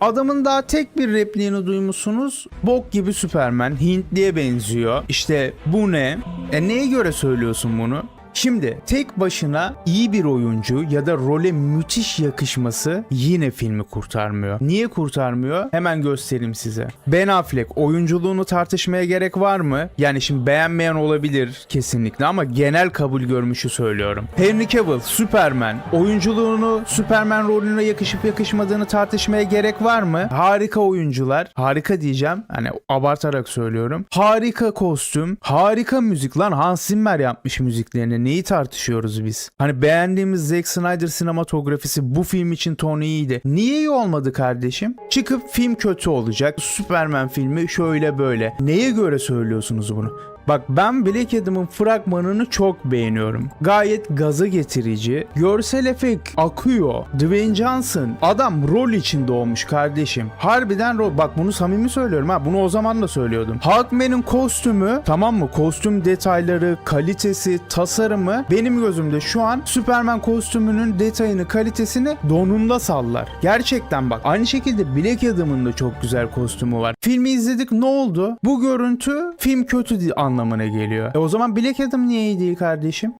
Adamın daha tek bir repliğini duymuşsunuz. Bok gibi Superman. Hintliye benziyor. İşte bu ne? E neye göre söylüyorsun bunu? Şimdi tek başına iyi bir oyuncu ya da role müthiş yakışması yine filmi kurtarmıyor. Niye kurtarmıyor? Hemen göstereyim size. Ben Affleck oyunculuğunu tartışmaya gerek var mı? Yani şimdi beğenmeyen olabilir kesinlikle ama genel kabul görmüşü söylüyorum. Henry Cavill, Superman oyunculuğunu Superman rolüne yakışıp yakışmadığını tartışmaya gerek var mı? Harika oyuncular. Harika diyeceğim. Hani abartarak söylüyorum. Harika kostüm, harika müzik lan Hans Zimmer yapmış müziklerini. Neyi tartışıyoruz biz? Hani beğendiğimiz Zack Snyder sinematografisi bu film için ton iyiydi. Niye iyi olmadı kardeşim? Çıkıp film kötü olacak. Superman filmi şöyle böyle. Neye göre söylüyorsunuz bunu? Bak ben Black Adam'ın fragmanını çok beğeniyorum. Gayet gaza getirici. Görsel efekt akıyor. Dwayne Johnson adam rol için doğmuş kardeşim. Harbiden rol. Bak bunu samimi söylüyorum ha. Bunu o zaman da söylüyordum. Hawkman'ın kostümü tamam mı? Kostüm detayları, kalitesi, tasarımı benim gözümde şu an Superman kostümünün detayını, kalitesini donunda sallar. Gerçekten bak. Aynı şekilde Black Adam'ın da çok güzel kostümü var. Filmi izledik ne oldu? Bu görüntü film kötü di- anlamına geliyor. E o zaman Black Adam niye iyi değil kardeşim?